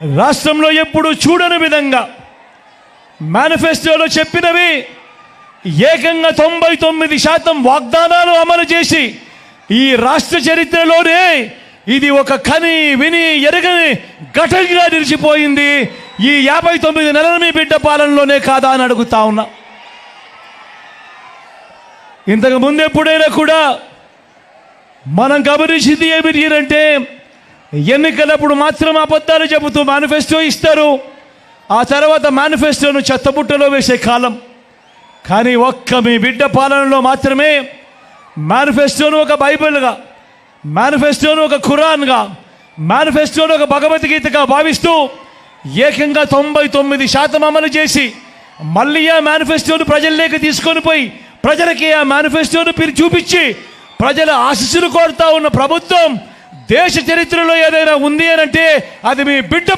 రాష్ట్రంలో ఎప్పుడు చూడని విధంగా మేనిఫెస్టోలో చెప్పినవి ఏకంగా తొంభై తొమ్మిది శాతం వాగ్దానాలు అమలు చేసి ఈ రాష్ట్ర చరిత్రలోనే ఇది ఒక కని విని ఎరగని ఘటనగా నిలిచిపోయింది. ఈ యాభై తొమ్మిది నెలల మీ బిడ్డ పాలనలోనే కాదా అని అడుగుతా ఉన్నా. ఇంతకు ముందు ఎప్పుడైనా కూడా మనం గమనించింది ఏమిటి అంటే ఎన్నికలప్పుడు మాత్రం అబద్ధాలు చెబుతూ మేనిఫెస్టో ఇస్తారు. ఆ తర్వాత మేనిఫెస్టోను చెత్తబుట్టలో వేసే కాలం. కానీ ఒక్క మీ బిడ్డ పాలనలో మాత్రమే మేనిఫెస్టోను ఒక బైబిల్గా మేనిఫెస్టోను ఒక ఖురాన్గా మేనిఫెస్టోను ఒక భగవద్గీతగా భావిస్తూ ఏకంగా తొంభై తొమ్మిది శాతం అమలు చేసి మళ్ళీ ఆ మేనిఫెస్టోను ప్రజల్లోకి తీసుకొని పోయి ప్రజలకి ఆ మేనిఫెస్టోను పిలి చూపించి ప్రజల ఆశీస్సులు కోరుతా ఉన్న ప్రభుత్వం దేశ చరిత్రలో ఏదైనా ఉంది అని అంటే అది మీ బిడ్డ